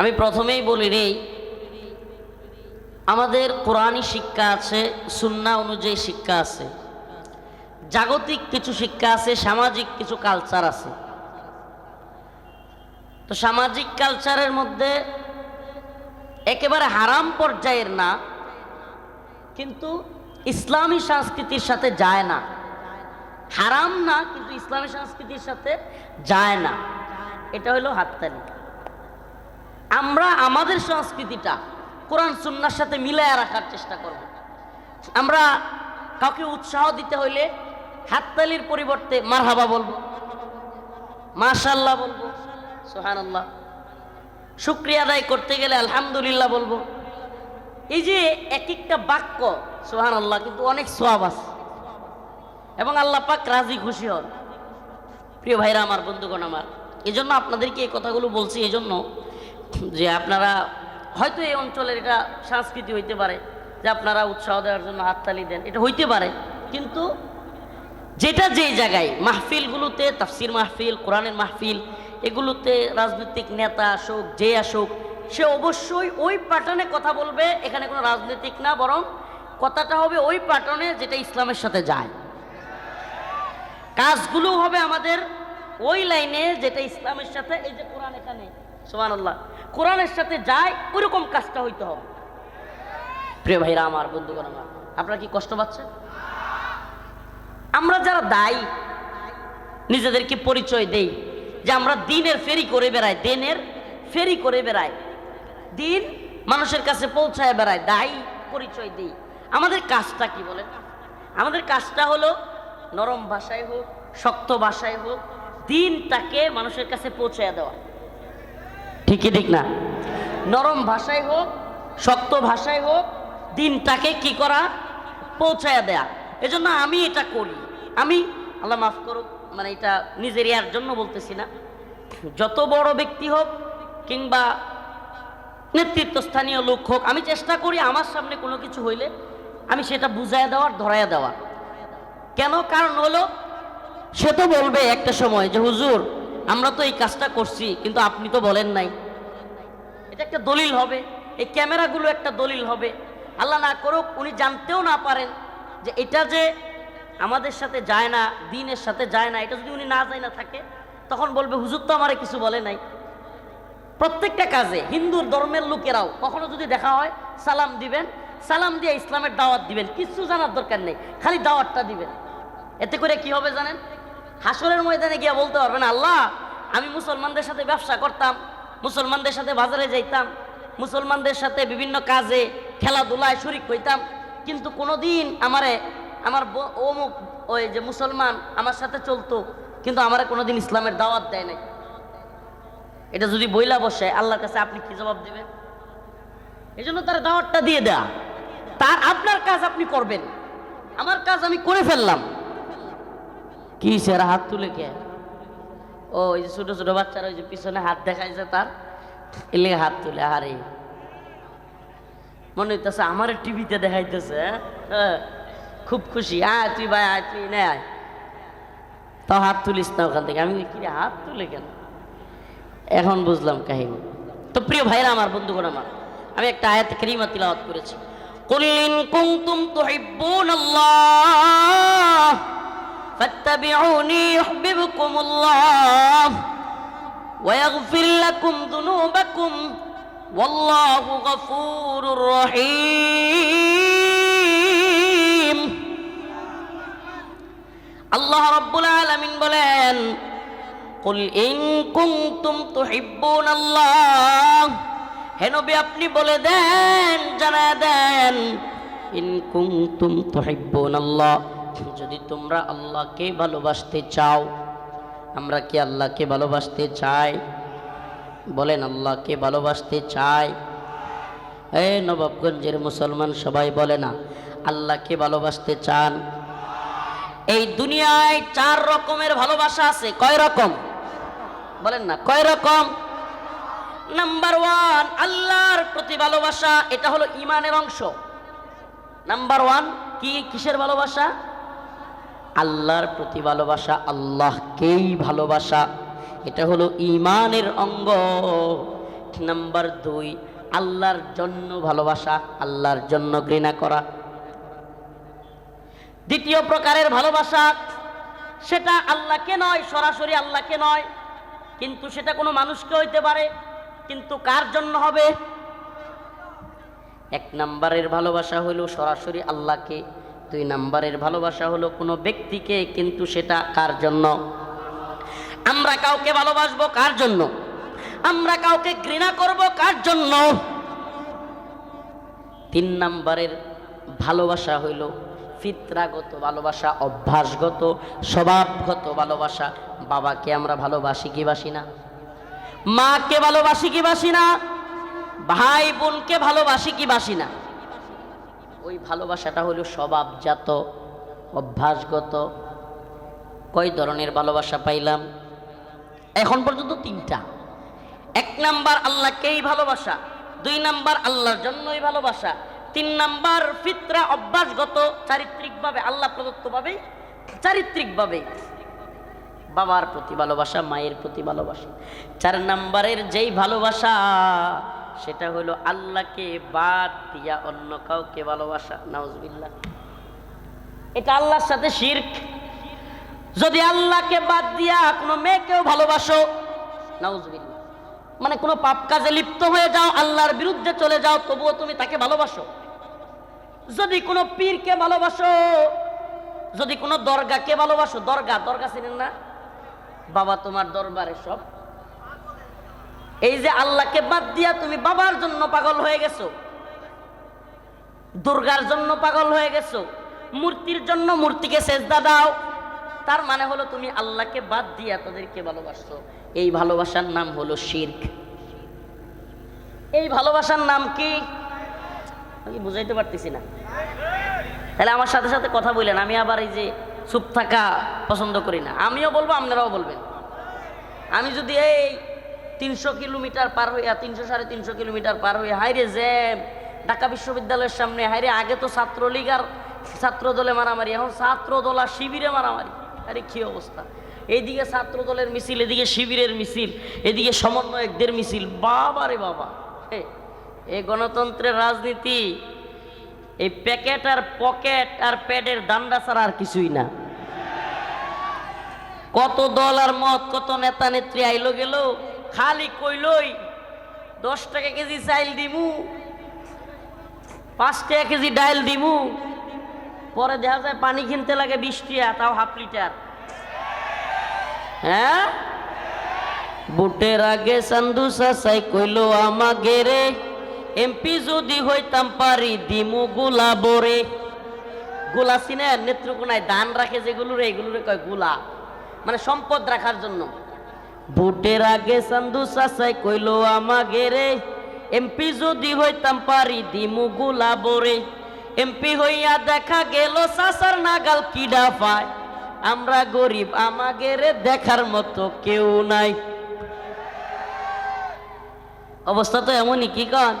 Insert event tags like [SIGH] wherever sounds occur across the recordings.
আমি প্রথমেই বলি নেই, আমাদের কোরআনই শিক্ষা আছে, সুন্না অনুযায়ী শিক্ষা আছে। জাগতিক কিছু শিক্ষা আছে, সামাজিক কিছু কালচার আছে। তো সামাজিক কালচারের মধ্যে একেবারে হারাম পর্যায়ের না, কিন্তু ইসলামী সংস্কৃতির সাথে যায় না। হারাম না, কিন্তু ইসলামী সংস্কৃতির সাথে যায় না। এটা হলো হাততালি। আমরা আমাদের সংস্কৃতিটা কোরআন সুন্নার সাথে মিলায় রাখার চেষ্টা করব। আমরা কাউকে উৎসাহ দিতে হইলে হাততালির পরিবর্তে মারহাবা বলব। মাশাল্লাহ বলব। সোহান আল্লাহ শুক্রিয়া আদায় করতে গেলে আলহামদুলিল্লাহ বলব। এই যে এক একটা বাক্য সোহান আল্লাহ কিন্তু অনেক সোয়াব আছে। এবং আল্লাহ পাক রাজি খুশি হন। প্রিয় ভাইরা, আমার বন্ধুগণ, আমার। এই জন্য আপনাদেরকে এই কথাগুলো বলছি এই জন্য যে আপনারা হয়তো এই অঞ্চলের এটা সংস্কৃতি হইতে পারে, যে আপনারা উৎসাহ দেওয়ার জন্য হাততালি দেন, এটা হইতে পারে। কিন্তু যেটা যেই জায়গায়, মাহফিলগুলোতে, তাফসির মাহফিল, কোরআনের মাহফিল, এগুলোতে রাজনৈতিক নেতা আসুক, যে আসুক, সে অবশ্যই ওই প্যাটার্নে কথা বলবে, এখানে কোনো রাজনৈতিক না, বরং কথাটা হবে ওই প্যাটার্নে যেটা ইসলামের সাথে যায়। কাজগুলো হবে আমাদের ওই লাইনে যেটা ইসলামের সাথে, এই যে কোরআন এখানে সোমান আল্লাহ কোরআনের সাথে যায়, ওইরকম কাজটা হইতে হবে। প্রিয় ভাইরা আমার, বন্ধুগণ আমার, আপনারা কি কষ্ট পাচ্ছেন? আমরা যারা দায়ী, নিজেদেরকে পরিচয় দেই, যে আমরা দিনের ফেরি করে বেড়াই, দিনের ফেরি করে বেড়াই। দিন মানুষের কাছে পৌঁছায় বেড়ায়, দায়ী, পরিচয় দেই। আমাদের কাজটা কি বলেন? আমাদের কাজটা হলো নরম ভাষায় হোক, শক্ত ভাষায় হোক, দিনটাকে মানুষের কাছে পৌঁছায় দেওয়া। ঠিকই ঠিক না। নরম ভাষায় হোক, শক্ত ভাষায় হোক, দিনটাকে কি করা? পৌঁছায় দেয়া। এজন্য আমি এটা করি। আমি, আল্লাহ মাফ করুক মানে এটা নিজের ইয়ার জন্য বলতেছি না। যত বড় ব্যক্তি হোক কিংবা নেতৃত্বস্থানীয় লোক হোক, আমি চেষ্টা করি আমার সামনে কোনো কিছু হইলে আমি সেটা বুঝাইয়া দেওয়ার ধরাইয়া দেওয়া কেন? কারণ হলো, সে তো বলবে একটা সময় যে, হুজুর আমরা তো এই কাজটা করছি, কিন্তু আপনি তো বলেন নাই। এটা একটা দলিল হবে, এই ক্যামেরাগুলো একটা দলিল হবে। আল্লাহ না করুক, উনি জানতেও না পারেন যে এটা যে আমাদের সাথে যায় না, দিনের সাথে যায় না, এটা যদি উনি না যায় না থাকে, তখন বলবে, হুজুর তো আমারে কিছু বলে নাই। প্রত্যেকটা কাজে হিন্দু ধর্মের লোকেরাও কখনো যদি দেখা হয়, সালাম দিবেন, সালাম দিয়ে ইসলামের দাওয়াত দিবেন, কিছু জানার দরকার নেই, খালি দাওয়াতটা দিবেন। এতে করে কি হবে জানেন? হাসরের ময়দানে গিয়ে বলতে পারবেন, আল্লাহ, আমি মুসলমানদের সাথে ব্যবসা করতাম, মুসলমানদের সাথে বাজারে যাইতাম, মুসলমানদের সাথে বিভিন্ন কাজে খেলাধুলায় শরিক হইতাম, কিন্তু কোনোদিন আমারে, আমার ব- অমুক ওই যে মুসলমান আমার সাথে চলতো, কিন্তু আমারে কোনোদিন ইসলামের দাওয়াত দেয় নাই। এটা যদি বইলা বসে, আল্লাহর কাছে আপনি কি জবাব দিবেন? এই জন্য তার দাওয়াতটা দিয়ে দেয়া। তার আপনার কাজ আপনি করবেন। আমার কাজ আমি করে ফেললাম। কি সেরা হাত তুলে কে? ও ওই যে ছোট ছোট বাচ্চারা ওই যে পিছনে হাত দেখাইছে তার এলে হাত তুলে আরে মনে হইতেছে আমার টিভিতে দেখাইতেছে হ্যাঁ? হ্যাঁ, খুব খুশি। আয়, তুই ভাই, আয়, তুই নে, আয়। হাত তুলিস না ওখান থেকে। আমি কি হাত তুলে কেন? এখন বুঝলাম কাহিনী। তো প্রিয় ভাইরা আমার, বন্ধুগণ আমার, আমি একটা আয়াত ক্রিমা তিলাওয়াত করেছি। কুল ইন فاتبعوني يحببكم الله ويغفر لكم ذنوبكم والله غفور رحيم আল্লাহ রব্বুল আলামিন বলেন কুল ইন কুনতুম তুহিব্বুন আল্লাহ হে নবী আপনি বলে দেন জানা দেন ইন কুনতুম তুহিব্বুন আল্লাহ যদি তোমরা আল্লাহকে ভালোবাসতে চাও, আমরা কি আল্লাহকে ভালোবাসতে চাই? বলেন, আল্লাহকে ভালোবাসতে চাই। এই নবাবগঞ্জের মুসলমান সবাই বলে না, আল্লাহকে ভালোবাসতে চান। এই দুনিয়ায় চার রকমের ভালোবাসা আছে। কয় রকম? বলেন না, কয় রকম? নাম্বার ওয়ান আল্লাহর প্রতি ভালোবাসা, এটা হলো ইমানের অংশ। নাম্বার ওয়ান কি কিসের ভালোবাসা? আল্লাহর প্রতি ভালোবাসা, আল্লাহকেই ভালোবাসা। এটা হলো ইমানের অঙ্গ। নাম্বার দুই, আল্লাহর জন্য ভালোবাসা, আল্লাহর জন্য ঘৃণা করা। দ্বিতীয় প্রকারের ভালোবাসা, সেটা আল্লাহকে নয়, সরাসরি আল্লাহকে নয়। কিন্তু সেটা কোনো মানুষকে হইতে পারে, কিন্তু কার জন্য হবে? এক নাম্বারের ভালোবাসা হলো সরাসরি আল্লাহকে দুই নাম্বারের ভালোবাসা হলো কোনো ব্যক্তিকে কিন্তু সেটা কার জন্য? আমরা কাউকে ভালোবাসবো কার জন্য? আমরা কাউকে ঘৃণা করব কার জন্য? তিন নাম্বারের ভালোবাসা হইল ফিতরাগত ভালোবাসা, অভ্যাসগত, স্বভাবগত ভালোবাসা। বাবাকে আমরা ভালোবাসি কি বাসি না? মাকে ভালোবাসি কি বাসি না? ভাই বোনকে ভালোবাসি কি বাসি না? ওই ভালোবাসাটা হলো স্বভাবজাত, অভ্যাসগত। কয় ধরনের ভালোবাসা পাইলাম? এখন পর্যন্ত তিনটা। এক নাম্বার আল্লাহকেই ভালোবাসা, দুই নাম্বার আল্লাহর জন্যই ভালোবাসা, তিন নাম্বার ফিতরা, অভ্যাসগত, চারিত্রিকভাবে, আল্লাহ প্রদত্তভাবে, চারিত্রিকভাবে। বাবার প্রতি ভালোবাসা, মায়ের প্রতি ভালোবাসা। চার নাম্বারের যেই ভালোবাসা সেটা হলো আল্লাহকে বাদ দিয়া অন্য কাউকে ভালোবাসা, নাউজবিল্লাহ। এটা আল্লাহর সাথে শির্ক। যদি আল্লাহকে বাদ দিয়া কোনো মেয়েকেও ভালোবাসো, নাউজবিল্লাহ। মানে কোনো পাপ কাজে লিপ্ত হয়ে যাও, আল্লাহর বিরুদ্ধে চলে যাও, তবুও তুমি তাকে ভালোবাসো। যদি কোনো পীরকে ভালোবাসো, যদি কোনো দরগাকে ভালোবাসো, দরগা দরগা চিনেন না? বাবা তোমার দরবারে সব এই যে আল্লাহকে বাদ দিয়া তুমি বাবার জন্য পাগল হয়ে গেছো, দুর্গার জন্য পাগল হয়ে গেছো, মূর্তির জন্য মূর্তিকে সেজদা দাও, তার মানে হলো তুমি আল্লাহকে বাদ দিয়া তাদেরকে ভালোবাসছো। এই ভালোবাসার নাম হলো শির্ক। এই ভালোবাসার নাম কি? আমি বুঝাইতে পারতেছি না। তাহলে আমার সাথে সাথে কথা বললেন আমি আবার এই যে চুপ থাকা পছন্দ করি না। আমিও বলব, আপনারাও বলবেন। আমি যদি এই তিনশো কিলোমিটার পার হইয়া, তিনশো সাড়ে তিনশো কিলোমিটার পার হইয়া হাইরে জ্যাম ঢাকা বিশ্ববিদ্যালয়ের সামনে হাইরে আগে তো ছাত্রলীগ আর ছাত্র দলে মারামারি, এখন ছাত্র দল আর শিবিরে মারামারি। আরে কি অবস্থা? এইদিকে ছাত্র দলের মিছিল, এদিকে শিবিরের মিছিল, এদিকে সমন্বয়কদের মিছিল। বাবা রে বাবা! এই গণতন্ত্রের রাজনীতি, এই প্যাকেট আর পকেট আর প্যাডের দান্ডা ছাড়া আর কিছুই না। কত দল আর মত, কত নেতা নেত্রী আইলো গেল খালি কইলই, দশ টাকা কেজি চাইল দিমু, পাঁচ টাকা কেজি ডাইল দিমু, পরে দেখা যায় পানি কিনতে লাগে বিশ টাকা, তাও হাফ লিটার। হ্যাঁ? বুটের আগে সান্দু সাসাই কইলো আমাগে রে, এমপি যদি হইতাম পারি দিমু গুলা বরে গুলা সিনে নেত্রকোনায় দান রাখে যেগুলো রে, এগুলো কয়গুলা। মানে সম্পদ রাখার জন্য। ভোটের আগে সান্দু সাসাই কইলো আমাগে রে, এমপি যদি হইতাম পারি দিমু গুলা বরে এমপি হইয়া দেখা গেল সাসার নাগাল কিডা পায় আমরা গরিব আমাগে রে দেখার মতো কেউ নাই। অবস্থা তো এমনই, কি কন?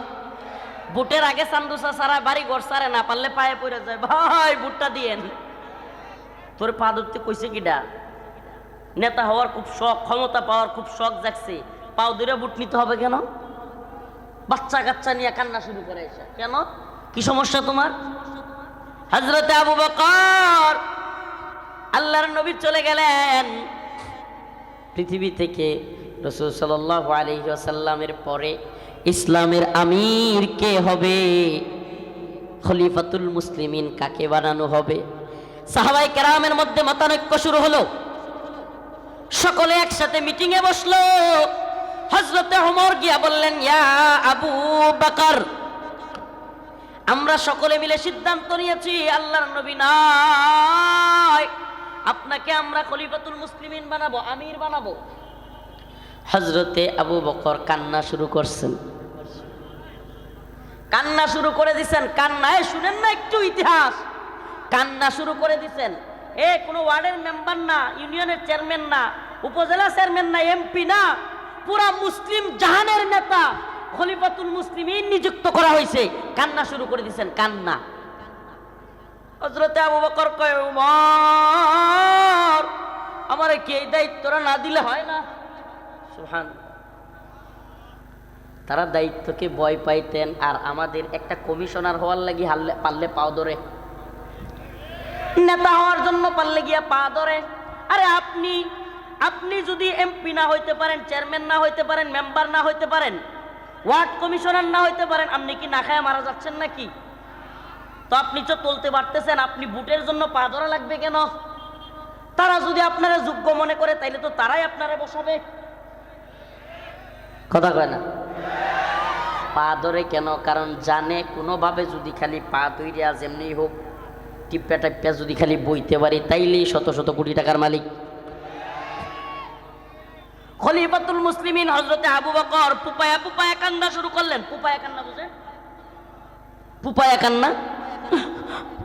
বুটের আগে সান্দুসা সারা বাড়ি ঘর সারে না পারলে পায়ে পড়ে যায়। ভাই বুটটা দিয়েন। তোর পা ধরতে কইছে কিডা? নেতা হওয়ার খুব শখ, ক্ষমতা পাওয়ার খুব শখ জাগছে। পাও দূরে বুট নিতে হবে কেন? বাচ্চা কাচ্চা নিয়ে কান্না শুরু করে এসে। কেন? কি সমস্যা তোমার? হজরতে আবু বকর, আল্লাহর নবী চলে গেলেন। পৃথিবী থেকে রসুল সাল্লাহ পরে ইসলামের আমির কে হবে? খলিফাতুল মুসলিমিন কাকে বানানো হবে? সাহাবাই কেরামের মধ্যে মতানৈক্য শুরু হলো। সকলে একসাথে মিটিংয়ে বসল। হজরতে ওমর গিয়া বললেন, ইয়া আবু বাকার, আমরা সকলে মিলে সিদ্ধান্ত নিয়েছি, আল্লাহর নবী নয় আপনাকে আমরা খলিফাতুল মুসলিমিন বানাবো, আমির বানাবো। হজরতে আবু বকর কান্না শুরু করছেন। কান্না শুরু করে দিছেন। কান্নায় শুনেন না একটু ইতিহাস। কান্না শুরু করে দিছেন। এ, কোনো ওয়ার্ডের মেম্বার না, ইউনিয়নের চেয়ারম্যান না, উপজেলা চেয়ারম্যান না, এমপি না, পুরা মুসলিম জাহানের নেতা, খলিফাতুল মুসলিমিন নিযুক্ত করা হয়েছে। কান্না শুরু করে দিছেন কান্না। হজরতে আবু বকর কয়, উমর, আমার কি এই দায়িত্বটা না দিলে হয় না? সুহান তারা দায়িত্বকে ভয় পাইতেন, আর আমাদের একটা কমিশনার হওয়ার লাগি হারলে পারলে পাও ধরে। নেতা হওয়ার জন্য পারলে গিয়া পা ধরে। আরে আপনি আপনি যদি এমপি না হইতে পারেন, চেয়ারম্যান না হইতে পারেন, মেম্বার না হইতে পারেন, ওয়ার্ড কমিশনার না হইতে পারেন, আপনি কি না খায় মারা যাচ্ছেন নাকি? তো আপনি তো তুলতে পারতেছেন, আপনি বুটের জন্য পা ধরা লাগবে কেন? তারা যদি আপনারা যোগ্য মনে করে, তাইলে তো তারাই আপনারা বসাবে। কথা কয় না? পা ধরে কেন? কারণ জানে কোনোভাবে যদি খালি পা তৈরিয়া যেমনি হোক টিপ্পা টাপ্পা যদি খালি বইতে পারি, তাইলেই শত শত কোটি টাকার মালিক। খলিফাতুল মুসলিমিন হজরতে আবু বকর পুপায়া পুপায়া কান্না শুরু করলেন। পুপায়া কান্না বুঝে? পুপায়া কান্না?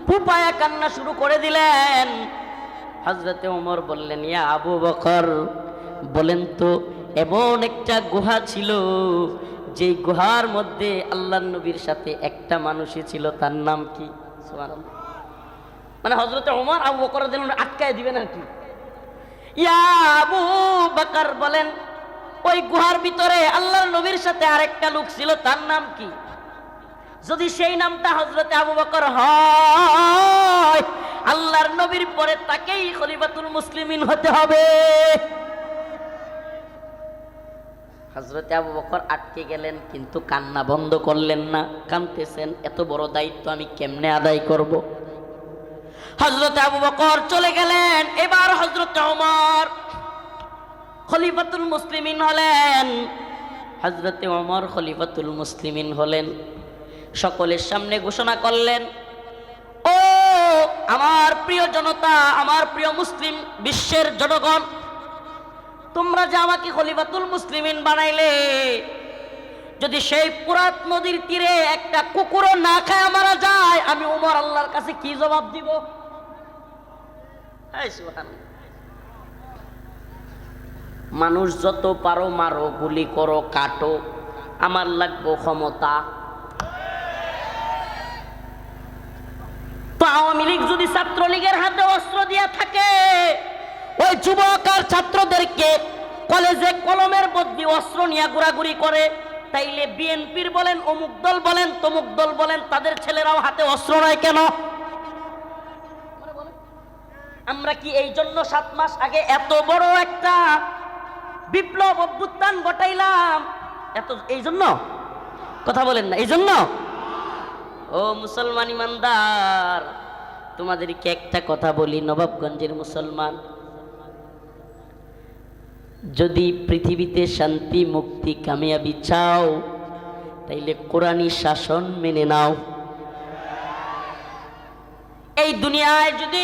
পুপায়া কান্না শুরু করে দিলেন। হজরতে ওমর বললেন, ইয়া আবু বকর, বলেন তো, এমন একটা গুহা ছিল যে গুহার মধ্যে আল্লাহ নবীর সাথে একটা মানুষই ছিল, তার নাম কি? সুবহানাল্লাহ। মানে হজরতে ওমর আবু বকর আটকায় দিবেন আর কি। ইয়া আবু বকর বলেন, ওই গুহার ভিতরে আল্লাহর নবীর সাথে আরেকটা লোক ছিল, তার নাম কি? যদি সেই নামটা হজরতে আবু বকর হয়, আল্লাহর নবীর পরে তাকেই খলিফাতুল মুসলিমিন হতে হবে। হজরতে আবু বকর আটকে গেলেন, কিন্তু কান্না বন্ধ করলেন না। কানতেছেন এত বড় দায়িত্ব আমি কেমনে আদায় করব? হজরতে আবু বকর চলে গেলেন। এবার হজরত ওমর, খলিফাতুল মুসলিমিন হলেন। হজরতে ওমর খলিফাতুল মুসলিমিন হলেন। সকলের সামনে ঘোষণা করলেন, ও আমার প্রিয় জনতা, আমার প্রিয় মুসলিম বিশ্বের জনগণ, তোমরা যে আমাকে খলিফাতুল মুসলিমিন বানাইলে, যদি সেই পুরাত নদীর তীরে একটা কুকুরও না খায় মারা যায়, আমি উমর আল্লাহর কাছে কি জবাব দিব। মানুষ যত পারো মারো, গুলি করো, কাটো, আমার লাগবো ক্ষমতা। তো আওয়ামী লীগ যদি ছাত্রলীগের হাতে অস্ত্র দিয়া থাকে, ওই যুবক আর ছাত্রদেরকে কলেজে কলমের বদলি অস্ত্র নিয়ে ঘোরাঘুরি করে, তাইলে বিএনপির বলেন, অমুক দল বলেন, তমুক দল বলেন, তাদের ছেলেরাও হাতে অস্ত্র নয় কেন? আমরা কি এই জন্য সাত মাস আগে এত বড় একটা বিপ্লব অভ্যুত্থান ঘটাইলাম? এত, এই জন্য? কথা বলেন না, এই জন্য? ও মুসলমান ইমানদার, তোমাদেরকে একটা কথা বলি, নবাবগঞ্জের মুসলমান। যদি পৃথিবীতে শান্তি, মুক্তি, কামিয়াবি চাও, তাইলে কোরআনী শাসন মেনে নাও। এই দুনিয়ায় যদি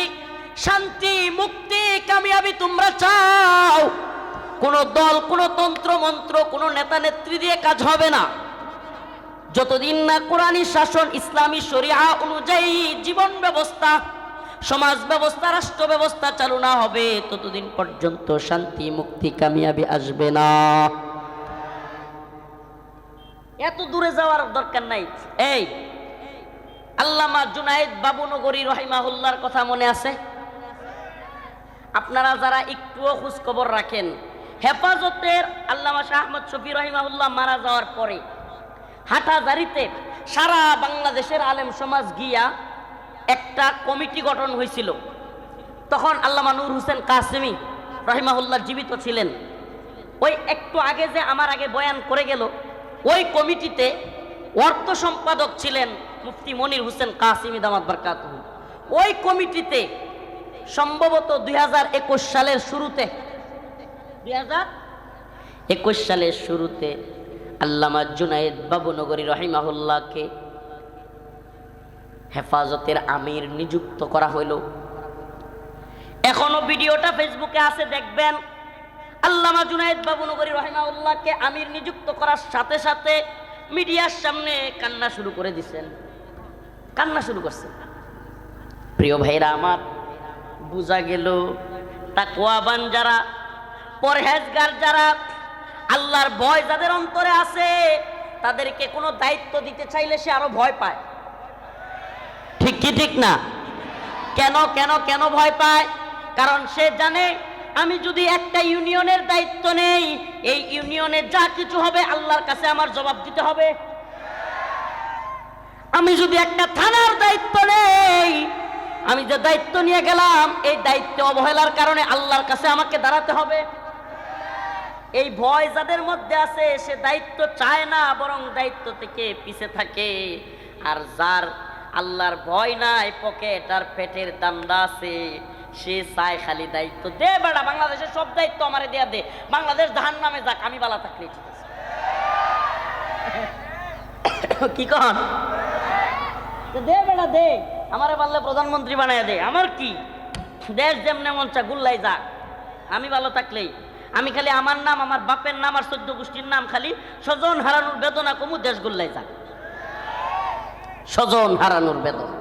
শান্তি, মুক্তি, কামিয়াবি তোমরা চাও। কোন দল, কোন তন্ত্র, মন্ত্র, কোন নেতা, নেত্রী দিয়ে কাজ হবে না। যতদিন না কোরআনী শাসন, ইসলামী শরিয়া অনুযায়ী জীবন ব্যবস্থা, সমাজ ব্যবস্থা, রাষ্ট্র ব্যবস্থা চালু না হবে, ততদিন পর্যন্ত শান্তি, মুক্তি, কামিয়াবি আসবে না। এত দূরে যাওয়ার দরকার নাই। এই, আল্লামা জুনায়েদ বাবুনগরী রহিমাহুল্লার কথা মনে আছে? আপনারা যারা একটুও খোঁজ খবর রাখেন, হেফাজতের আল্লামা শাহ আহমদ শফি রহিমাহুল্লাহ মারা যাওয়ার পরে হাটাজারিতে সারা বাংলাদেশের আলেম সমাজ গিয়া একটা কমিটি গঠন হয়েছিল। তখন আল্লামা নূর হোসেন কাসেমি রহিমাহুল্লাহ জীবিত ছিলেন। ওই একটু আগে যে আমার আগে বয়ান করে গেল, ওই কমিটিতে অর্থ সম্পাদক ছিলেন মুফতি মনির হোসেন কাসিমি দামাত বারকাত ওই কমিটিতে সম্ভবত দুই হাজার একুশ সালের শুরুতে। দুই একুশ সালের শুরুতে আল্লামা জুনায়েদ বাবুনগরী রহিমাহুল্লাহকে হেফাজতের আমির নিযুক্ত করা হইল। এখনও ভিডিওটা ফেসবুকে আছে, দেখবেন। আল্লামা জুনায়েদ বাবুনগরী রহিমাউল্লাহকে আমির নিযুক্ত করার সাথে সাথে মিডিয়ার সামনে কান্না শুরু করে দিছেন। কান্না শুরু করছেন প্রিয় ভাইরা আমার বোঝা গেল, তাকওয়াবান যারা, পরহেজগার যারা, আল্লাহর ভয় যাদের অন্তরে আছে, তাদেরকে কোনো দায়িত্ব দিতে চাইলে সে আরও ভয় পায়। ঠিক কি ঠিক না? কেন কেন কেন ভয় পায়? কারণ সে জানে, আমি যদি একটা ইউনিয়নের দায়িত্ব নেই, এই ইউনিয়নে যা কিছু হবে আল্লাহর কাছে আমার জবাব দিতে হবে। আমি যদি একটা থানার দায়িত্ব নেই আমি যে দায়িত্ব নিয়ে গেলাম, এই দায়িত্ব অবহেলার কারণে আল্লাহর কাছে আমাকে দাঁড়াতে হবে। এই ভয় যাদের মধ্যে আছে, সে দায়িত্ব চায় না, বরং দায়িত্ব থেকে পিছে থাকে। আর যার আল্লাহর ভয় নাই, পকেট আর পেটের দান্দা আছে, সে চায় খালি দায়িত্ব দে বেড়া বাংলাদেশের সব দায়িত্ব আমারে দেয়া দে। বাংলাদেশ ধান নামে যাক, আমি বালা থাকলে ঠিক আছে। [COUGHS] কি কন? দে বেড়া দে। আমারে পারলে প্রধানমন্ত্রী বানায় দে। আমার কি? দেশ যেমনে মন চা গুল্লাই যাক। আমি ভালো থাকলেই। আমি খালি আমার নাম, আমার বাপের নাম আর চোদ্দ গোষ্ঠীর নাম খালি স্বজন হারানোর বেদনা কমু দেশ গুল্লাই যাক। স্বজন হারানোর বেদনা।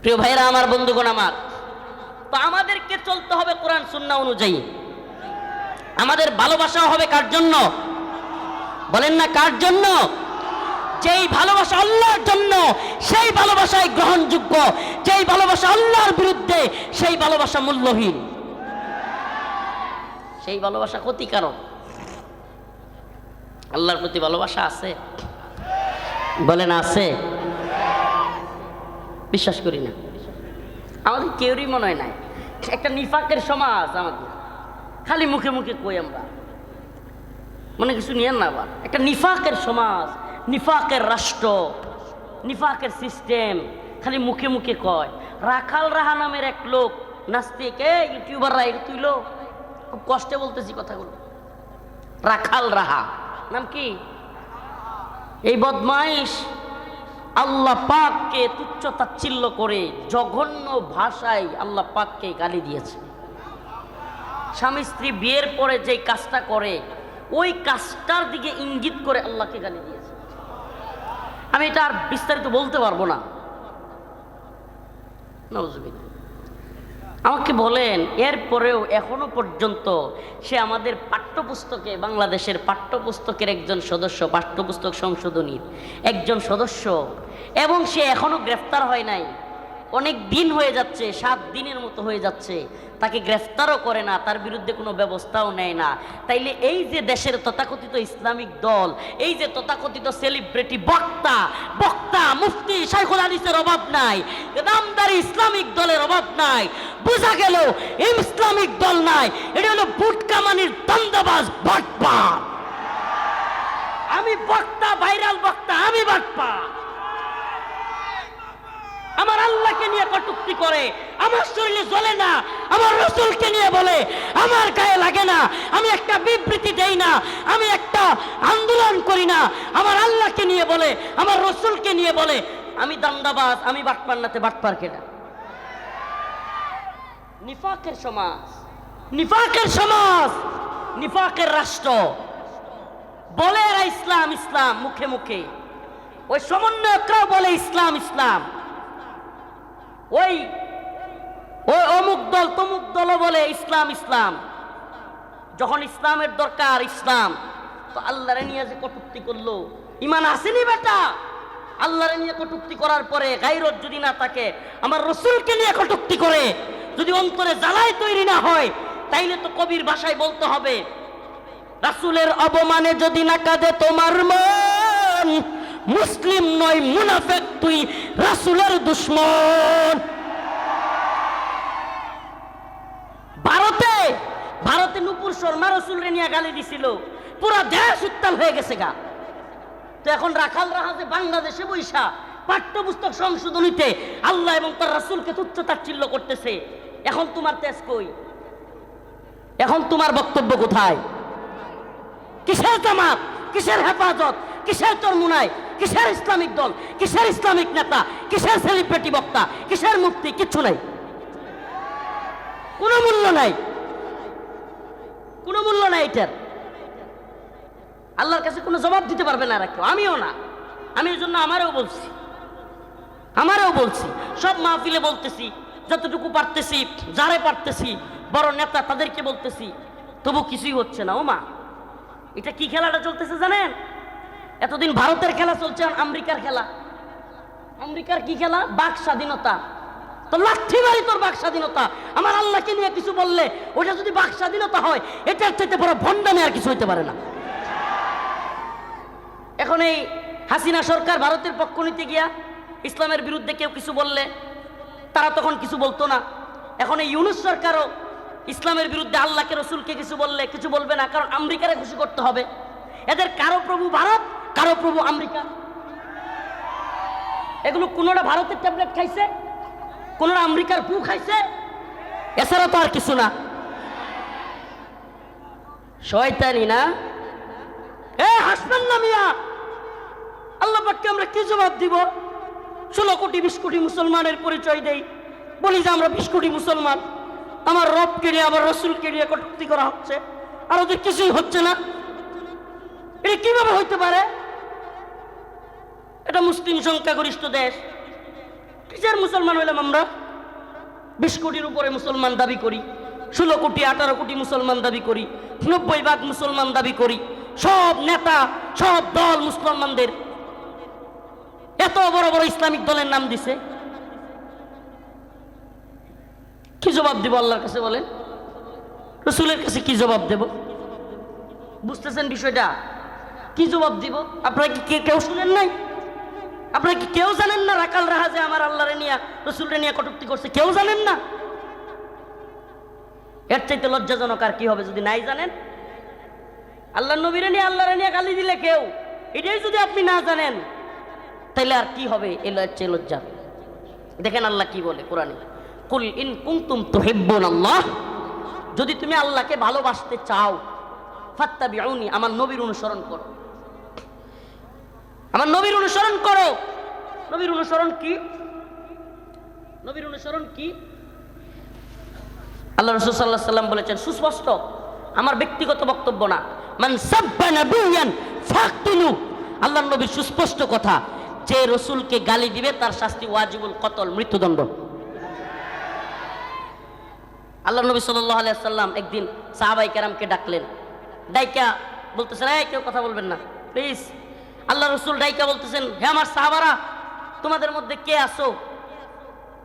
প্রিয় ভাইরা, আমার বন্ধুগণ আমার, তো আমাদেরকে চলতে হবে কোরআন সুন্না অনুযায়ী। আমাদের ভালোবাসা হবে কার জন্য? বলেন না কার জন্য? যেই ভালোবাসা আল্লাহর জন্য, সেই ভালোবাসাই গ্রহণযোগ্য। যেই ভালোবাসা আল্লাহর বিরুদ্ধে, সেই ভালোবাসা মূল্যহীন। সেই ভালোবাসা ক্ষতিকারক। আল্লাহর প্রতি ভালোবাসা আছে? বলেন আছে? বিশ্বাস করি না। আমাদের কেউরই মনে হয় নাই। একটা নিফাকের সমাজ আমাদের। খালি মুখে মুখে কই আমরা? মনে কিছু নিয়েন না আবার। একটা নিফাকের সমাজ। নিফাকের রাষ্ট্র, নিফাকের সিস্টেম খালি মুখে মুখে কয়। রাখাল রাহা নামের এক লোক, নাস্তিক এ ইউটিউবাররা এটা তুইল খুব কষ্টে বলতেছি কথাগুলো। রাখাল রাহা, নাম কি? এই বদমাইশ আল্লাহ পাককে তুচ্ছ তাচ্ছিল্য করে জঘন্য ভাষায় আল্লাহ পাককে গালি দিয়েছে। স্বামী স্ত্রী বিয়ের পরে যে কাজটা করে, ওই কাজটার দিকে ইঙ্গিত করে আল্লাহকে গালি দিয়েছে। আমি এটা আর বিস্তারিত বলতে পারব না। আমাকে বলেন এরপরেও এখনও পর্যন্ত সে আমাদের পাঠ্যপুস্তকে, বাংলাদেশের পাঠ্যপুস্তকের একজন সদস্য, পাঠ্যপুস্তক সংশোধনীর একজন সদস্য, এবং সে এখনও গ্রেফতার হয় নাই। অনেক দিন হয়ে যাচ্ছে, সাত দিনের মতো হয়ে যাচ্ছে। তাকে গ্রেফতারও করে না, তার বিরুদ্ধে কোনো ব্যবস্থাও নেয় না। তাইলে এই যে দেশের তথাকথিত ইসলামিক দল, এই যে তথাকথিত সেলিব্রিটি বক্তা বক্তা, মুফতি শাইখুল হাদিসের অভাব নাই, নামদারি ইসলামিক দলের অভাব নাই, বোঝা গেল ইসলামিক দল নাই, এটা হলো বুটকামানির দ্বন্দ্ববাজ বটপা আমি বক্তা, ভাইরাল বক্তা, আমি বটপা আমার আল্লাহকে নিয়ে কটুক্তি করে, আমার শরীরে জ্বলে না, আমার রসুলকে নিয়ে বলে, আমার গায়ে লাগে না, আমি একটা বিবৃতি দেই না, আমি একটা আন্দোলন করি না, আমার আল্লাহকে নিয়ে বলে, আমার রসুলকে নিয়ে বলে, আমি দান্দাবাজ, আমি বাটপান্নাতে বাটপার কেনা। নিফাকের সমাজ নিফাকের সমাজ, নিফাকের রাষ্ট্র, বলে এরা ইসলাম ইসলাম, মুখে মুখে। ওই সমন্বয়করাও বলে ইসলাম ইসলাম। ওই ওই অমুক দল তমুক দল বলে ইসলাম ইসলাম। যখন ইসলামের দরকার, ইসলাম। তো আল্লাহরে নিয়ে যে কটুক্তি করল। ইমান আসেনি বেটা। আল্লাহরে নিয়ে কটুক্তি করার পরে গাইরত যদি না থাকে, আমার রসুলকে নিয়ে কটুক্তি করে যদি অন্তরে জ্বালায় তৈরি না হয়, তাইলে তো কবির ভাষায় বলতে হবে, রাসুলের অবমানে যদি না কাঁদে তোমার মন মুসলিম নয়, মুনাফেক, তুই রাসুলের দুশ্মন। ভারতে ভারতে নুপুর শর্মা রসুলরে নিয়ে গালি দিছিল। পুরো দেশ উত্তাল হয়ে গেছে গা। তো এখন রাখাল রাহাজে বাংলাদেশে বৈশা পাঠ্যপুস্তক সংশোধনীতে আল্লাহ এবং তার রাসুলকে তুচ্ছ তাচ্ছিল্য করতেছে। এখন তোমার তেজ কই? এখন তোমার বক্তব্য কোথায়? কিসের জামাত? কিসের হেফাজত? কিসের চরমুনায় কিসের ইসলামিক দল? কিসের ইসলামিক নেতা? কিসের সেলিব্রিটি বক্তা? কিসের মুক্তি কিচ্ছু নাই। কোনো মূল্য নাই। কোনো মূল্য নাই এটার। আল্লাহর কাছে কোনো জবাব দিতে পারবে না রাখো আমিও না। আমি এই জন্য আমারও বলছি। আমারও বলছি। সব মাহফিলে বলতেছি, যতটুকু পারতেছি, যারে পারতেছি, বড় নেতা তাদেরকে বলতেছি। তবু কিছুই হচ্ছে না ও মা এটা কি খেলাটা চলতেছে জানেন? এতদিন ভারতের খেলা চলছে আমেরিকার খেলা। আমেরিকার কি খেলা? বাক স্বাধীনতা। তো লাঠি মারি তোর বাক স্বাধীনতা। আমার আল্লাহকে নিয়ে কিছু বললে, ওটা যদি বাক স্বাধীনতা হয় এটার চাইতে বড় ভণ্ডামি আর কিছু হইতে পারে না। এখন এই হাসিনা সরকার ভারতের পক্ষ নিতে গিয়া ইসলামের বিরুদ্ধে কেউ কিছু বললে, তারা তখন কিছু বলতো না। এখন এই ইউনুস সরকারও ইসলামের বিরুদ্ধে আল্লাহকে, রসুলকে কিছু বললে, কিছু বলবে না, কারণ আমেরিকারে খুশি করতে হবে। এদের কারও প্রভু ভারত কারও প্রভু আমেরিকা? এগুলো কোনোটা ভারতের ট্যাবলেট খাইছে? কোনোটা আমেরিকার পু খাইছে? এছাড়া তো আর কিছু না। শয়তানি না? এ হাসবেন না মিয়া। আল্লাহ পাককে আমরা কি জবাব দিব? ষোলো কোটি, বিশ কোটি মুসলমানের পরিচয় দেই। বলি যে আমরা বিশ কোটি মুসলমান। আমার রবকে নিয়ে, আমার রসুলকে নিয়ে কটুক্তি করা হচ্ছে। আর ওদের কিছুই হচ্ছে না। এটা কীভাবে হইতে পারে? এটা মুসলিম সংখ্যাগরিষ্ঠ দেশ। কিসের মুসলমান হইলাম আমরা? বিশ কোটির উপরে মুসলমান দাবি করি, ষোলো কোটি, আঠারো কোটি মুসলমান দাবি করি, নব্বই ভাগ মুসলমান দাবি করি। সব নেতা, সব দল মুসলমানদের। এত বড় বড় ইসলামিক দলের নাম দিছে। কি জবাব দিব আল্লাহর কাছে বলেন? রসুলের কাছে কি জবাব দেব? বুঝতেছেন বিষয়টা? কি জবাব দিব? আপনারা কি কেউ শুনেন নাই? আপনারা কি কেউ জানেন না রাকাল রাহাজে আমার আল্লাহরে নিয়ে, রসুলরে নিয়ে কটুক্তি করছে? কেউ জানেন না? এর চাইতে লজ্জাজনক আর কি হবে যদি নাই জানেন? আল্লাহ নবীরে নিয়ে, আল্লাহরে নিয়ে গালি দিলে কেউ? এটাই যদি আপনি না জানেন তাহলে আর কি হবে? এর চেয়ে লজ্জা। দেখেন আল্লাহ কি বলে কোরআনে। কুল ইন কুনতুম তুহিব্বুন আল্লাহ। যদি তুমি আল্লাহকে ভালোবাসতে চাও, ফাত্তাবিউনি, আমার নবীর অনুসরণ করো। আমার নবীর অনুসরণ করো। নবীর অনুসরণ কি? নবীর অনুসরণ কি? আল্লাহ রসুল সাল্লাহ সাল্লাম বলেছেন, সুস্পষ্ট। আমার ব্যক্তিগত বক্তব্য না। মান ফাকতুলু। আল্লাহ নবীর সুস্পষ্ট কথা, যে রসুলকে গালি দিবে, তার শাস্তি ওয়াজিবুল কতল, মৃত্যুদণ্ড। আল্লাহ নবী সাল্লাহ সাল্লাম একদিন সাহাবাই কেরামকে ডাকলেন। ডাইকা বলতেছেন, এই কেউ কথা বলবেন না প্লিজ আল্লাহ রসুল ডাইকা বলতেছেন, হে আমার সাহাবারা, তোমাদের মধ্যে কে আসো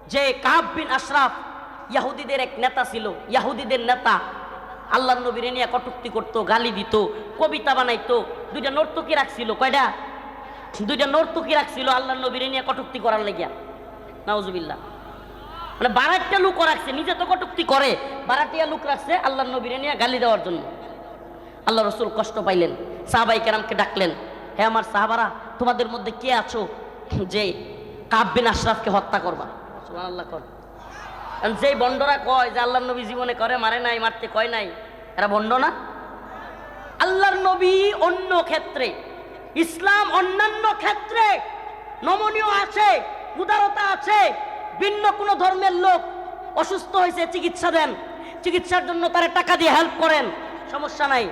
যে কাহাব বিন আশরাফ ইয়াহুদিদের এক নেতা ছিল, ইয়াহুদিদের নেতা। আল্লাহ নবীরে নিয়ে কটুক্তি করতো, গালি দিত, কবিতা বানাইতো। দুইটা নর্তকী রাখছিল, কয়টা? দুইটা নর্তকী রাখছিল আল্লাহ নবীরে নিয়ে কটুক্তি করার লাগিয়া। নাউজুবিল্লাহ। মানে বারাটটা লোক রাখছে, নিজে তো কটুক্তি করে। বারাটিয়া লোক রাখছে আল্লাহ নবীরে নিয়ে গালি দেওয়ার জন্য। আল্লাহ রসুল কষ্ট পাইলেন সাহাবাই কেরামকে ডাকলেন। হে আমার সাহাবারা, তোমাদের মধ্যে কে আছো যে কাব বিন আশরাফকে হত্যা করবা? আল্লাহ কর। যেই বন্ডরা কয় যে আল্লাহর নবী জীবনে করে, মারে নাই, মারতে কয় নাই, এরা বন্ড না? আল্লাহর নবী অন্য ক্ষেত্রে, ইসলাম অন্যান্য ক্ষেত্রে নমনীয় আছে, উদারতা আছে, ভিন্ন কোনো ধর্মের লোক অসুস্থ হয়েছে, চিকিৎসা দেন, চিকিৎসার জন্য তারা টাকা দিয়ে হেল্প করেন, সমস্যা নাই।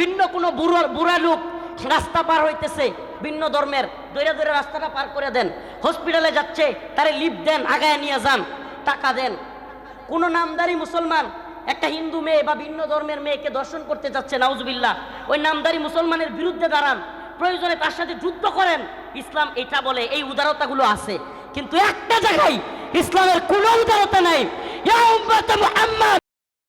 ভিন্ন কোনো বুড়ো বুড়া লোক রাস্তা পার হইতেছে, ভিন্ন ধর্মের। দৈরা দৈরা রাস্তাটা পার করে দেন। হসপিটালে যাচ্ছে, তারে লিপ দেন, আগায় নিয়ে যান, টাকা দেন। কোন নামদারি মুসলমান, একটা হিন্দু মেয়ে বা ভিন্ন ধর্মের মেয়েকে দর্শন করতে যাচ্ছে, নাউজবিল্লাহ। ওই নামদারি মুসলমানের বিরুদ্ধে দাঁড়ান। প্রয়োজনে তার সাথে যুদ্ধ করেন। ইসলাম এটা বলে, এই উদারতাগুলো আছে। কিন্তু একটা জায়গায় ইসলামের কোনো উদারতা নাই।